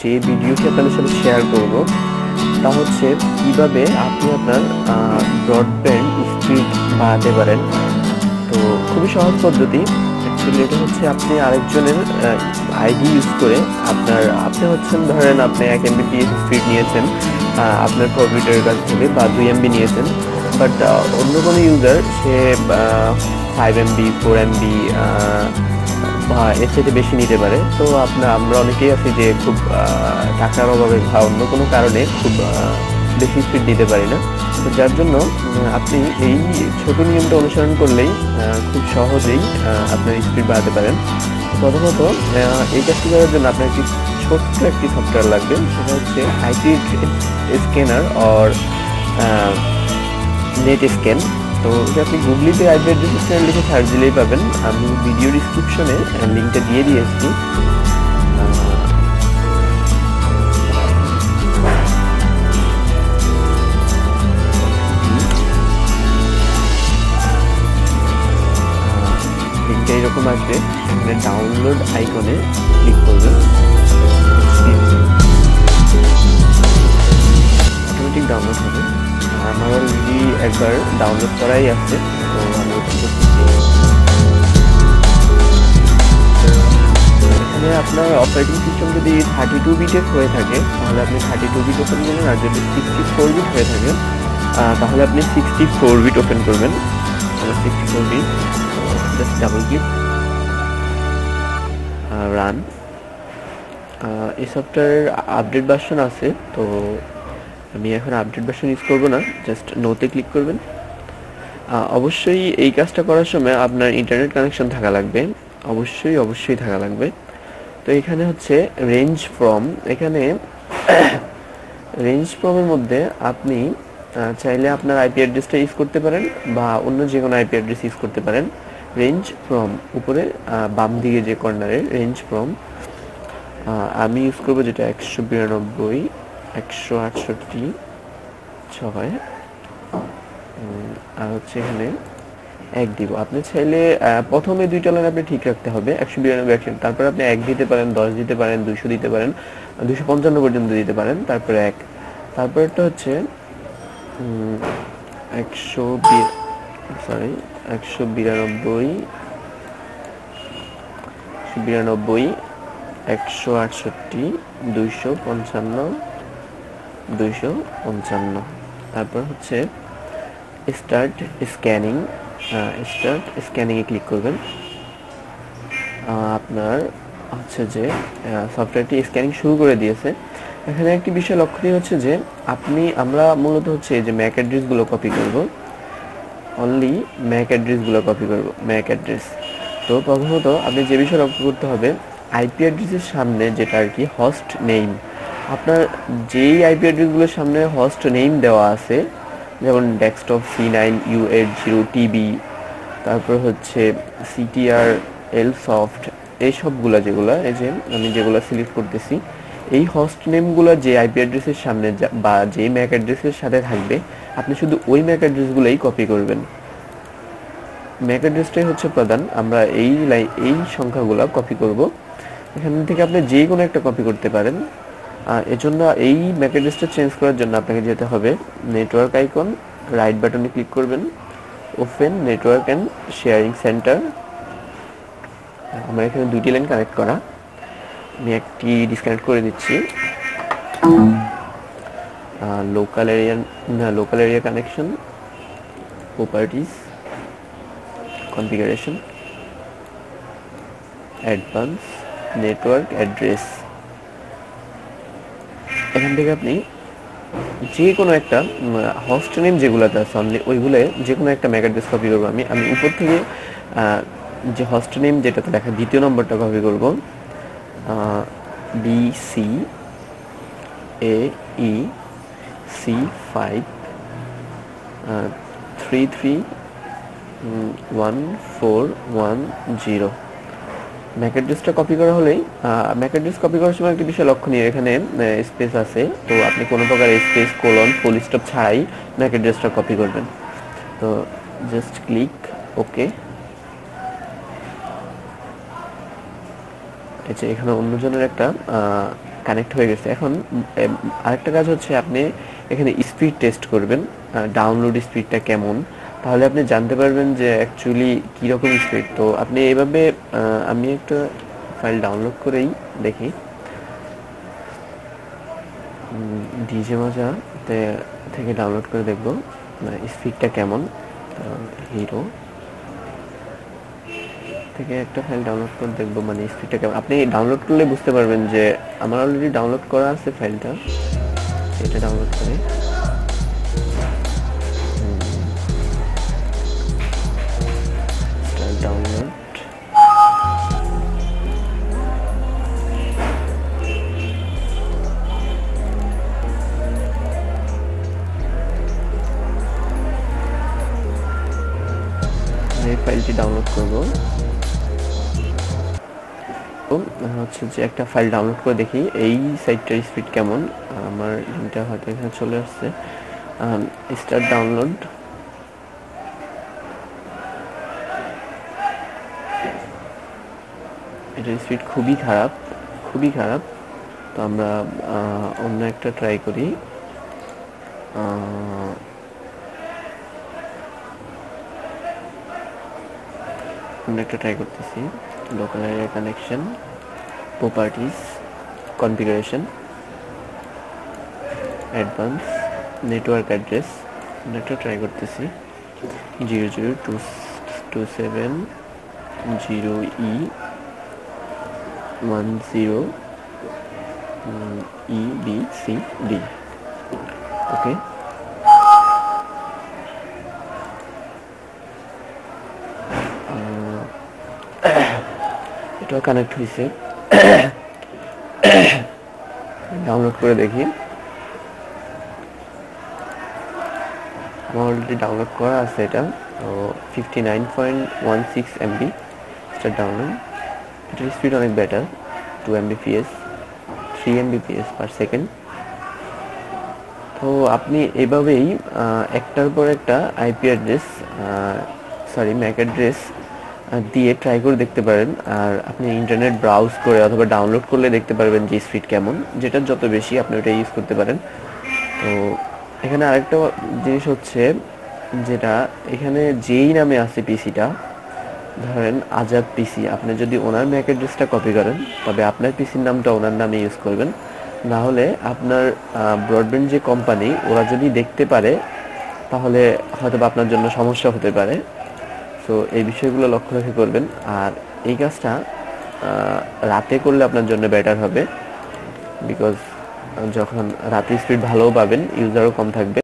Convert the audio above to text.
যে ভিডিওটি আপনাদের সাথে শেয়ার করব, তা হচ্ছে কীভাবে আপনি আপনার ব্রডব্যান্ড স্পিড বাড়াতে পারেন। তো খুবই সহজ পদ্ধতি। অ্যাকচুয়ালি এটা হচ্ছে আপনি আরেকজনের আইডি ইউজ করে আপনার, আপনি হচ্ছেন ধরেন আপনি এক এমবিপিএস স্পিড নিয়েছেন আপনার কম্পিউটারের কাছ থেকে বা দুই এমবি নিয়েছেন। বাট অন্য কোনো ইউজার সে ফাইভ এমবি ফোর এমবি বা এর থেকে বেশি নিতে পারে। তো আপনার আমরা অনেকেই আছি যে খুব টাকার অভাবে বা অন্য কোনো কারণে খুব বেশি স্পিড দিতে পারি না। তো যার জন্য আপনি এই ছোট নিয়মটা অনুসরণ করলেই খুব সহজেই আপনার স্পিড বাড়াতে পারেন। প্রথমত এই কাজটি করার জন্য আপনার একটি ছোট্ট একটি সফটওয়্যার লাগবে। সেটা হচ্ছে IT scanner or net scan তো এটা আপনি গুগলিতে আইপি অ্যাড্রেস স্ক্যান লিখে সার্চ দিলেই পাবেন। আমি ভিডিও ডিসক্রিপশনে লিঙ্কটা দিয়ে দিয়েছি। লিঙ্কটা এরকম আসবে। ডাউনলোড আইকনে ক্লিক করবেন। একবার ডাউনলোড করাই আছে। তো আমি এখানে আপনার অপারেটিং সিস্টেম যদি থার্টি টু বিটের হয়ে থাকে, তাহলে আপনি থার্টি টু বিট ওপেন করবেন আর যদি সিক্সটি ফোর বিট হয়ে থাকে তাহলে আপনি সিক্সটি ফোর বিট ওপেন করবেন sixty four bit just double click run এই সফটওয়্যার আপডেট ভার্সন আছে, তো আমি এখন আপডেট ভার্সন ইউজ করব না জাস্ট নোতে ক্লিক করবেন। অবশ্যই এই কাজটা করার সময় আপনার ইন্টারনেট কানেকশন থাকা লাগবে। অবশ্যই অবশ্যই থাকা লাগবে। তো এখানে হচ্ছে রেঞ্জ ফ্রম এখানে রেঞ্জ ফ্রমের মধ্যে আপনি চাইলে আপনার আইপি অ্যাড্রেসটা ইউজ করতে পারেন বা অন্য যে কোনো আইপি অ্যাড্রেস ইউজ করতে পারেন। রেঞ্জ ফ্রম উপরে বাম দিকে যে কর্নারে রেঞ্জ ফ্রম আমি ইউজ করব যেটা একশো বিরানব্বই একশো আটষট্টি, ছয়। আর হচ্ছে এখানে এক দিব। আপনি চাইলে প্রথমে দুইটা লাইন আপনি ঠিক রাখতে হবে, একশো বিরানব্বই একশো তারপর আপনি এক দিতে পারেন, দশ দিতে পারেন, দুইশো দিতে পারেন, দুইশো পঞ্চান্ন পর্যন্ত দিতে পারেন, তারপরে এক। তারপরটা হচ্ছে একশো সরি একশো বিরানব্বই বিরানব্বই, একশো আটষট্টি, দুইশো পঞ্চান্ন দুইশো পঞ্চান্ন। তারপর হচ্ছে স্টার্ট স্ক্যানিং স্টার্ট স্ক্যানিংয়ে ক্লিক করবেন। আপনার হচ্ছে যে সফটওয়্যারটি স্ক্যানিং শুরু করে দিয়েছে। এখানে একটি বিষয় লক্ষণীয় হচ্ছে যে, আপনি, আমরা মূলত হচ্ছে যে ম্যাক অ্যাড্রেসগুলো কপি করব। অনলি ম্যাক অ্যাড্রেসগুলো কপি করব ম্যাক অ্যাড্রেস তো প্রথমত আপনি যে বিষয় লক্ষ্য করতে হবে আইপি অ্যাড্রেসের সামনে যেটা আর কি হোস্ট নেম আপনার যেই আইপি অ্যাড্রেসগুলোর সামনে হোস্ট নেম দেওয়া আছে, যেমন desktop C nine U eight zero TB তারপর হচ্ছে সিটিআর এল সফট এই সবগুলা যেগুলো, এই যে আমি যেগুলো সিলেক্ট করতেছি, এই হোস্ট নেমগুলো যে আইপি অ্যাড্রেসের সামনে বা যে ম্যাক অ্যাড্রেসের সাথে থাকবে, আপনি শুধু ওই ম্যাক অ্যাড্রেসগুলোই কপি করবেন। ম্যাক অ্যাড্রেসটাই হচ্ছে প্রধান, আমরা এই এই সংখ্যাগুলো কপি করব। এখান থেকে আপনি যে কোনো একটা কপি করতে পারেন। এজন্য এই ম্যাক অ্যাড্রেসটা চেঞ্জ করার জন্য আপনাকে যেতে হবে নেটওয়ার্ক আইকন রাইট বাটনে ক্লিক করবেন open network and sharing centre আমার এখানে দুইটি লাইন কানেক্ট করা। আমি একটি ডিসকানেক্ট করে দিচ্ছি। লোকাল এরিয়া না local area connection properties configuration advance network address এখান থেকে আপনি যে কোনো একটা হোস্ট নেম যেগুলোতে আছে অনলি ওইগুলো যে কোনো একটা ম্যাক অ্যাড্রেস কপি করব আমি আমি উপর থেকে যে হোস্ট নেম যেটাতে লেখা দ্বিতীয় নম্বরটা কপি করব B C A E C five three three one four one zero MAC copy করা হলেই ম্যাক কপি করার সময় একটা বিষয় লক্ষণীয়। এখানে স্পেস আছে। তো আপনি কোনো প্রকার স্পেস কোলন ফুল স্টপ ছাড়াই ম্যাক কপি করবেন। তো জাস্ট ক্লিক ওকে যে এখানে অন্যজনের একটা কানেক্ট হয়ে গেছে। এখন আরেকটা কাজ হচ্ছে আপনি এখানে স্পিড টেস্ট করবেন ডাউনলোড স্পিডটা কেমন। তাহলে আপনি জানতে পারবেন যে অ্যাকচুয়ালি কীরকম স্পিড তো আপনি এভাবে আমি একটা ফাইল ডাউনলোড করেই দেখি। ডিজে মজা থেকে ডাউনলোড করে দেখব স্পিডটা কেমন হিরো থেকে একটা ফাইল ডাউনলোড করে দেখব মানে স্পিডটা কেমন। আপনি ডাউনলোড করলে বুঝতে পারবেন যে আমার অলরেডি ডাউনলোড করা আছে ফাইলটা এটা ডাউনলোড করে। ফাইলটি ডাউনলোড করব। হচ্ছে যে একটা ফাইল ডাউনলোড করে দেখি। এই সাইটটার স্পিড কেমন? আমার লিঙ্কটা হয়তো এখানে চলে আসছে। স্টার্ট ডাউনলোড এটার স্পিড খুবই খারাপ খুবই খারাপ। তো আমরা অন্য একটা ট্রাই করি। আহ, একটা ট্রাই করতেছি। Local area connection properties configuration advance network address অন্য একটা ট্রাই করতেছি। Zero zero two two seven zero E one zero E B C D okay এটাও কানেক্ট হয়েছে। ডাউনলোড করে দেখি। আমার অলরেডি ডাউনলোড করা আছে এটা। তো fifty nine point one six MB star download এটার স্পিড অনেক better two Mbps three Mbps per second তো আপনি এভাবেই একটার পর একটা IP address sorry MAC address দিয়ে ট্রাই করে দেখতে পারেন। আর আপনি ইন্টারনেট ব্রাউজ করে অথবা ডাউনলোড করলে দেখতে পারবেন যে স্পিড কেমন। যেটা যত বেশি আপনি ওটা ইউজ করতে পারেন। তো এখানে আরেকটা জিনিস হচ্ছে যেটা এখানে যেই নামে আছে পিসিটা ধরেন আজাদ পিসি আপনি যদি ওনার ম্যাক অ্যাড্রেসটা কপি করেন, তবে আপনার পিসির নামটা ওনার নামে ইউজ করবেন। না হলে আপনার ব্রডব্যান্ড যে কোম্পানি ওরা যদি দেখতে পারে, তাহলে হয়তো আপনার জন্য সমস্যা হতে পারে। সো এই বিষয়গুলো লক্ষ্য রেখে করবেন। আর এই কাজটা রাতে করলে আপনার জন্য বেটার হবে। বিকজ যখন রাতে স্পিড ভালোও পাবেন ইউজারও কম থাকবে।